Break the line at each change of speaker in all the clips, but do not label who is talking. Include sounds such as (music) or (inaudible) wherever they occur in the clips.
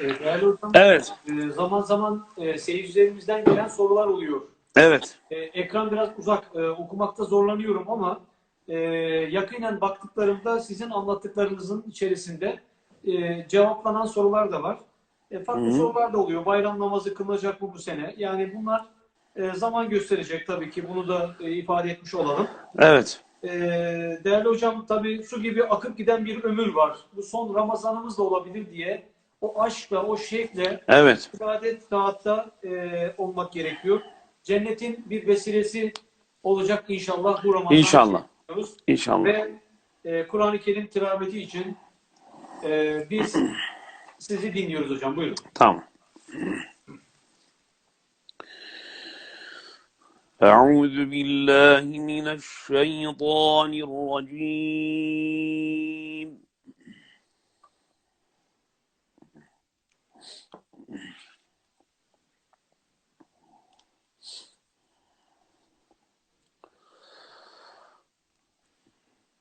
Değerli hocam,
Evet,
e, zaman zaman e, seyircilerimizden gelen sorular oluyor.
evet.
E, ekran biraz uzak, okumakta zorlanıyorum ama yakinen baktıklarımda sizin anlattıklarınızın içerisinde cevaplanan sorular da var. Farklı
Hı hı.
sorular da oluyor. Bayram namazı kılınacak mı bu sene? Yani bunlar zaman gösterecek tabii ki. Bunu da ifade etmiş olalım.
Evet.
Değerli hocam tabii su gibi akıp giden bir ömür var. Bu son Ramazanımız da olabilir diye o aşkla, o şevkle
Evet.
ibadet taatta e, olmak gerekiyor. Cennetin bir vesilesi olacak inşallah bu Ramazan.
İnşallah.
diyoruz.
İnşallah.
Ve e, Kur'an-ı Kerim tilaveti için e, biz sizi dinliyoruz hocam. Buyurun.
Tamam. أعوذ بالله من الشيطان الرجيم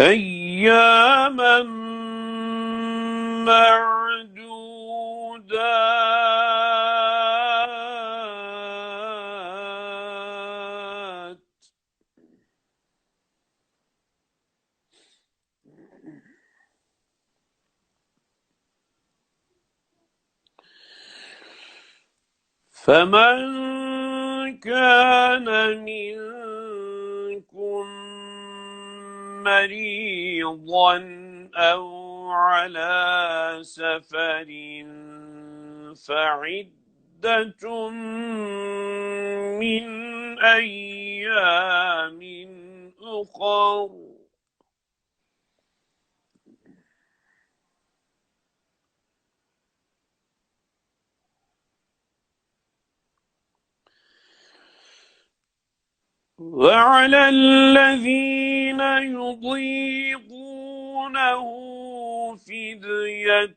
أياما معدودات. فمن كان منكم مريضا أو على سفر فعدة من أيام أخر. وعلى الذين يضيقونه فدية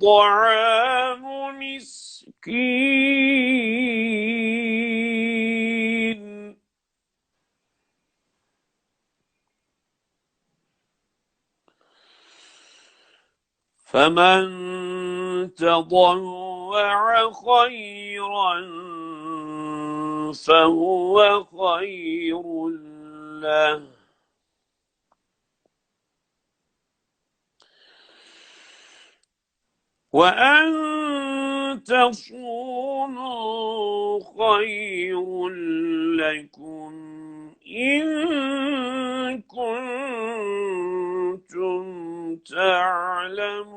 طعام مسكين. فمن تضوع خيرا فهو خير له. وأن تصوموا خير لكم إن كنتم تعلمون.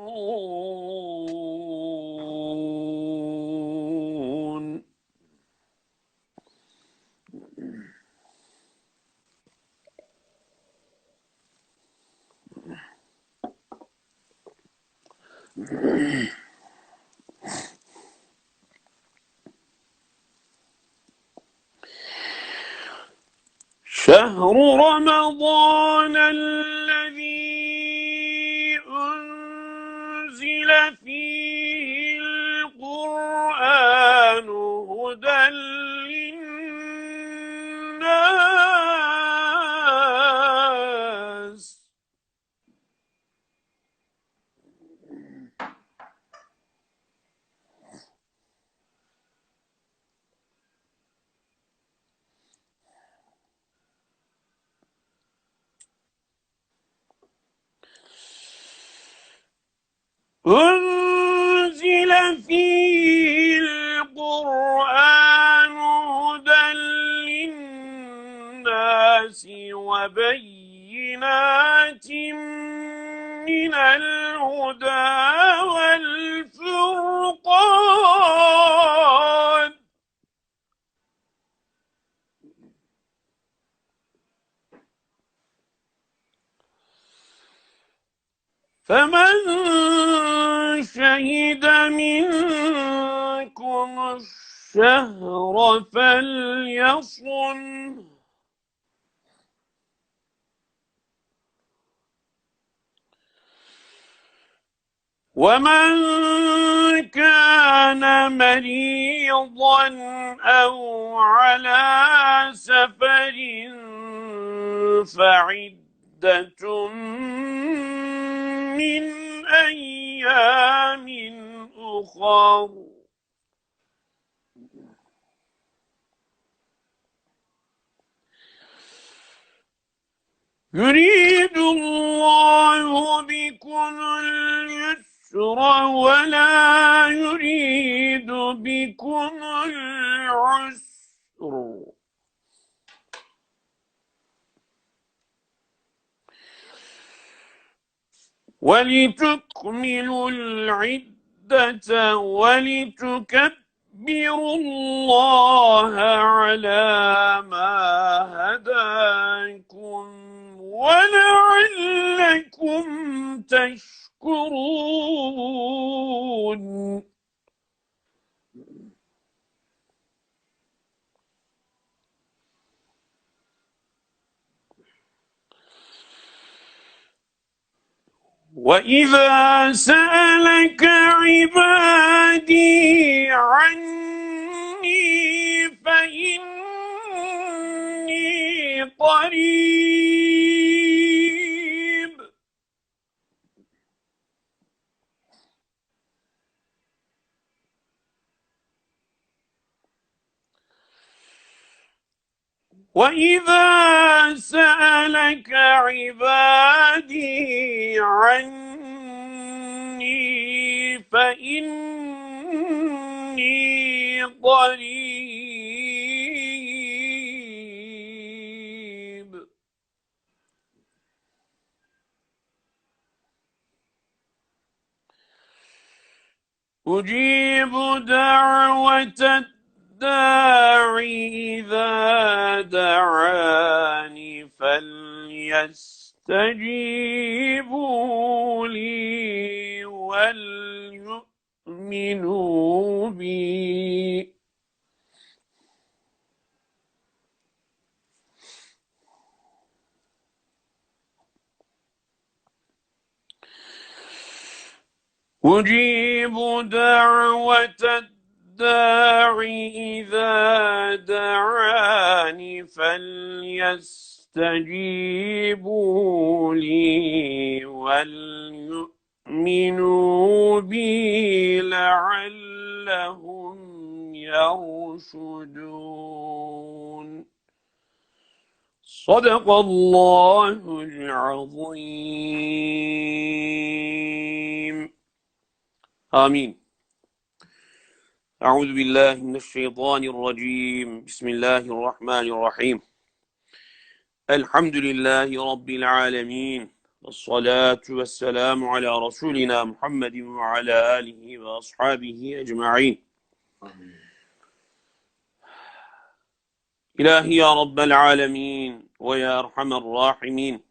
شهر رمضان الذي أنزل فيه القرآن هدى أنزل فيه القرآن هدى للناس وبينات من الهدى والفرقان. فمن شهد منكم الشهر فليصم. ومن كان مريضا أو على سفر فعدة من أيام أخر. يريد الله بكم اليسر ولا يريد بكم العسر. ولتكملوا العدة ولتكبروا الله على ما هداكم ولعلكم تشكرون. وإذا سألك عبادي عني فإني قريب وإذا سألك عبادي عني فإني قريب أجيب دعوة الداع إذا دعاني فليستجيبوا لي وليؤمنوا بي. أجيب دعوة الداع إذا دعاني فليستجيبوا لي وليؤمنوا بي لعلهم يرشدون. صدق الله العظيم. آمين. أعوذ بالله من الشيطان الرجيم بسم الله الرحمن الرحيم الحمد لله رب العالمين والصلاة والسلام على رسولنا محمد وعلى آله وأصحابه أجمعين إلهي يا رب العالمين ويا أرحم الراحمين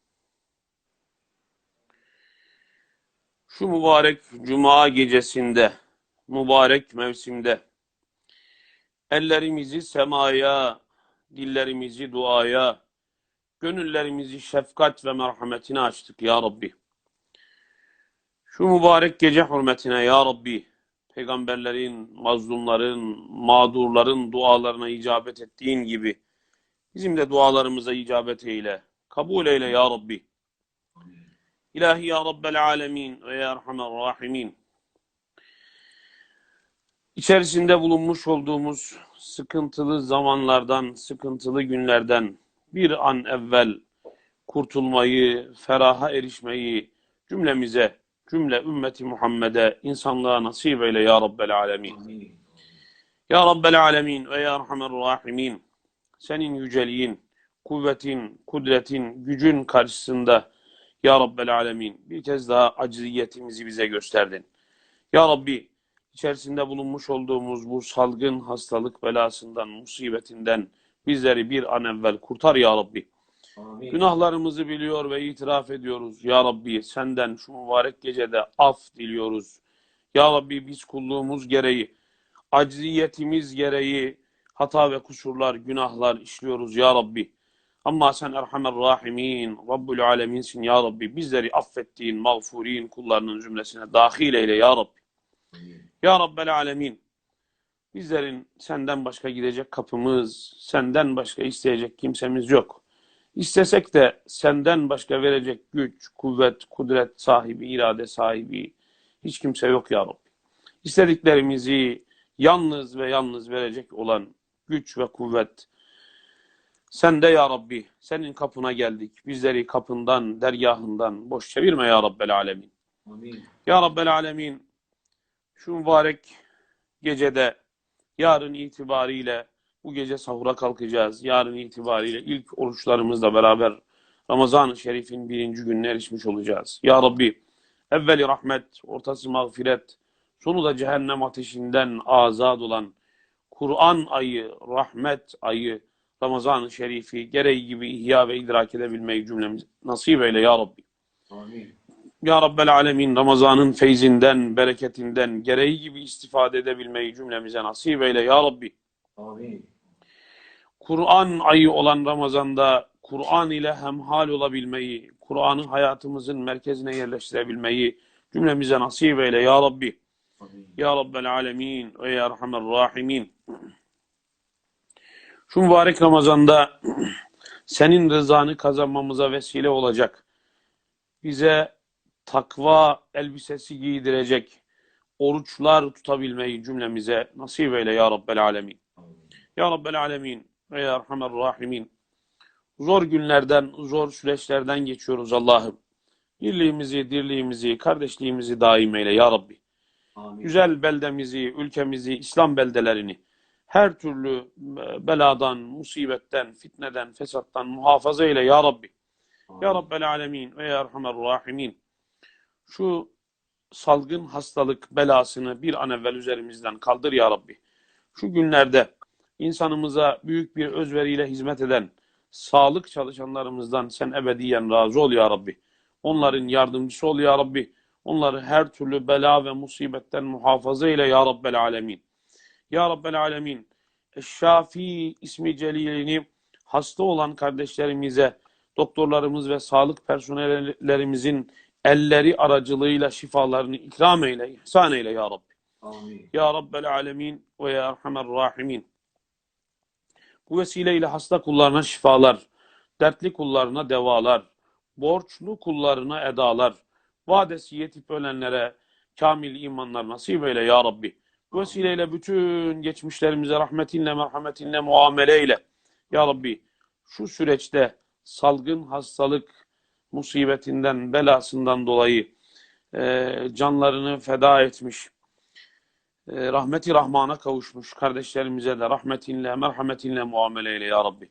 Şu mübarek cuma gecesinde, mübarek mevsimde ellerimizi semaya, dillerimizi duaya, Gönüllerimizi şefkat ve merhametine açtık ya Rabbi. Şu mübarek gece hürmetine ya Rabbi, peygamberlerin, mazlumların, mağdurların dualarına icabet ettiğin gibi bizim de dualarımıza icabet eyle. Kabul eyle ya Rabbi. İlahi ya Rabbel alemin ve ya Erhamer rahimin. İçerisinde bulunmuş olduğumuz sıkıntılı zamanlardan, sıkıntılı günlerden bir an evvel kurtulmayı, feraha erişmeyi cümlemize, cümle ümmeti Muhammed'e, insanlığa nasip eyle ya Rabbel alemin. Ya Rabbel alemin ve ya Erhamer rahimin. Senin yüceliğin, kuvvetin, kudretin, gücün karşısında ya Rabbel alemin bir kez daha acziyetimizi bize gösterdin. Ya Rabbi içerisinde bulunmuş olduğumuz bu salgın hastalık belasından, musibetinden bizleri bir an evvel kurtar ya Rabbi.
Amin.
Günahlarımızı biliyor ve itiraf ediyoruz. Ya Rabbi senden şu mübarek gecede af diliyoruz. Ya Rabbi biz kulluğumuz gereği, acziyetimiz gereği hata ve kusurlar, günahlar işliyoruz ya Rabbi. Ama sen Erhamer Rahimin, Rabbul Aleminsin ya Rabbi. Bizleri affettiğin, mağfurin kullarının cümlesine dahil eyle ya Rabbi. Ya Rabbel Alemin. Bizlerin senden başka gidecek kapımız, senden başka isteyecek kimsemiz yok. İstesek de senden başka verecek güç, kuvvet, kudret sahibi, irade sahibi hiç kimse yok ya Rabbi. İstediklerimizi yalnız ve yalnız verecek olan güç ve kuvvet sende ya Rabbi. Senin kapına geldik. Bizleri kapından, dergahından boş çevirme ya Rabbel Alemin.
Amin.
Ya Rabbel Alemin şu mübarek gecede yarın itibariyle bu gece sahura kalkacağız. Yarın itibariyle ilk oruçlarımızla beraber Ramazan-ı Şerif'in birinci gününe erişmiş olacağız. Ya Rabbi evveli rahmet, ortası mağfiret, sonu da cehennem ateşinden azad olan Kur'an ayı, rahmet ayı, Ramazan-ı Şerif'i gereği gibi ihya ve idrak edebilmeyi cümlemiz nasip eyle ya Rabbi.
Amin.
Ya Rabbel Alemin Ramazan'ın feyzinden, bereketinden gereği gibi istifade edebilmeyi cümlemize nasip eyle ya Rabbi.
Amin.
Kur'an ayı olan Ramazan'da Kur'an ile hemhal olabilmeyi, Kur'an'ı hayatımızın merkezine yerleştirebilmeyi cümlemize nasip eyle ya Rabbi.
Amin.
Ya Rabbel Alemin ve Ya Erhamer Rahimin. Şu mübarek Ramazan'da (clears throat) senin rızanı kazanmamıza vesile olacak. Bize takva elbisesi giydirecek oruçlar tutabilmeyi cümlemize nasip eyle Ya Rabbel Alemin.
Amin.
Ya Rabbel Alemin ve Ya Erhamer Rahimin. Zor günlerden, zor süreçlerden geçiyoruz Allah'ım. Birliğimizi, dirliğimizi, kardeşliğimizi daim eyle Ya Rabbi
Amin.
güzel beldemizi, ülkemizi, İslam beldelerini her türlü e, beladan, musibetten, fitneden, fesattan muhafaza eyle ya Rabbi. Ya Rabbel Alemin ve Ya Erhamer Rahimin. Şu salgın hastalık belasını bir an evvel üzerimizden kaldır ya Rabbi. Şu günlerde insanımıza büyük bir özveriyle hizmet eden sağlık çalışanlarımızdan sen ebediyen razı ol ya Rabbi. Onların yardımcısı ol ya Rabbi. Onları her türlü bela ve musibetten muhafaza eyle ya Rabbel Alemin. Ya Rabbel Alemin. Şafi ismi celilini hasta olan kardeşlerimize, doktorlarımız ve sağlık personellerimizin elleri aracılığıyla şifalarını ikram eyle, ihsan eyle ya Rabbi.
Amin.
Ya Rabbel Alemin ve Ya Erhamer Rahimin. Bu vesileyle hasta kullarına şifalar, dertli kullarına devalar, borçlu kullarına edalar, vadesi yetip ölenlere kamil imanlar nasip eyle ya Rabbi. Bu vesileyle bütün geçmişlerimize rahmetinle, merhametinle muamele eyle. Ya Rabbi şu süreçte salgın hastalık musibetinden, belasından dolayı e, canlarını feda etmiş, e, rahmeti rahmana kavuşmuş kardeşlerimize de rahmetinle, merhametinle muamele eyle ya Rabbi.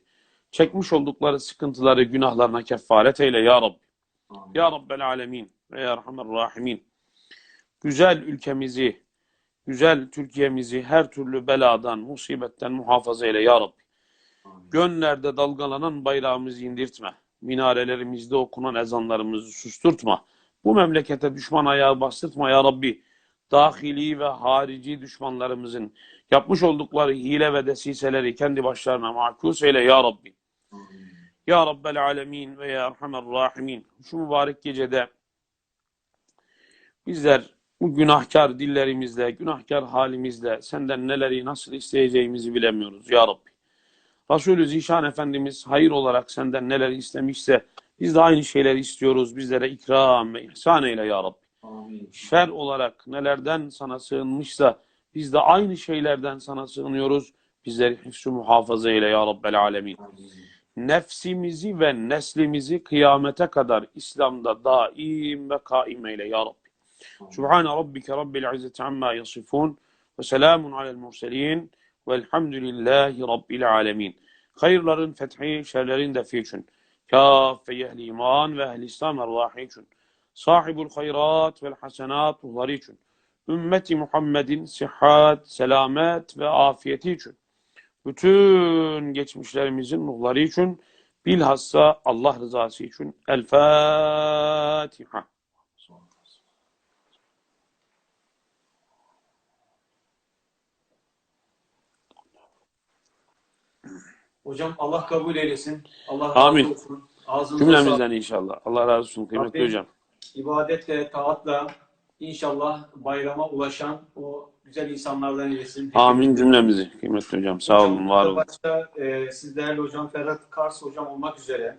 Çekmiş oldukları sıkıntıları, günahlarına kefaret eyle ya Rabbi.
Amin.
Ya Rabbel Alemin ve Ya Erhamer Rahimin. Güzel ülkemizi, güzel Türkiye'mizi her türlü beladan, musibetten muhafaza eyle Ya Rabbi.
Amin.
Gönlerde dalgalanan bayrağımızı indirtme. Minarelerimizde okunan ezanlarımızı susturtma. Bu memlekete düşman ayağı bastırtma Ya Rabbi. Dahili ve harici düşmanlarımızın yapmış oldukları hile ve desiseleri kendi başlarına makus eyle Ya Rabbi. Ya Rabbel Alemin ve Ya Erhamer Rahimin. Şu mübarek gecede bizler bu günahkar dillerimizle, günahkar halimizle senden neleri nasıl isteyeceğimizi bilemiyoruz Ya Rabbi. Resulü Zişan Efendimiz hayır olarak senden neler istemişse biz de aynı şeyleri istiyoruz. Bizlere ikram ve ihsan eyle Ya Rabbi.
Amin.
Şer olarak nelerden sana sığınmışsa biz de aynı şeylerden sana sığınıyoruz. Bizleri hifz muhafaza eyle Ya Rabbel Alemin.
Amin.
Nefsimizi ve neslimizi kıyamete kadar İslam'da daim ve kaim eyle Ya Rabbi. Subhane Rabbike Rabbil İzzeti Amma yasifun ve selamun alel murselin velhamdülillahi Rabbil Alemin. Hayırların fethi, şerlerin defi için. Kâffe ehli iman ve ehli İslam ervâhi için. Sahibul hayrat vel hasenat ruhları için. Ümmeti Muhammed'in sıhhat, selamet ve afiyeti için. Bütün geçmişlerimizin ruhları için. Bilhassa Allah rızası için. El Fatiha.
Hocam Allah kabul eylesin. Allah
Amin.
olsun. Ağzınıza
Cümlemizden inşallah. Allah razı olsun kıymetli
Rabbim
hocam.
ibadetle, taatla inşallah bayrama ulaşan o güzel insanlardan eylesin.
Amin cümlemizi kıymetli hocam. Sağ olun, var olun.
Başta e, siz değerli hocam Ferhat Kars hocam olmak üzere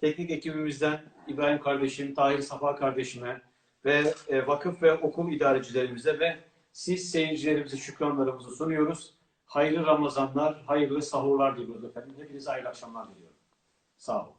teknik ekibimizden İbrahim kardeşim, Tahir Safa kardeşime ve e, vakıf ve okul idarecilerimize ve siz seyircilerimize şükranlarımızı sunuyoruz. Hayırlı Ramazanlar, hayırlı sahurlar diliyoruz efendim. Hepinize hayırlı akşamlar diliyorum. Sağ olun.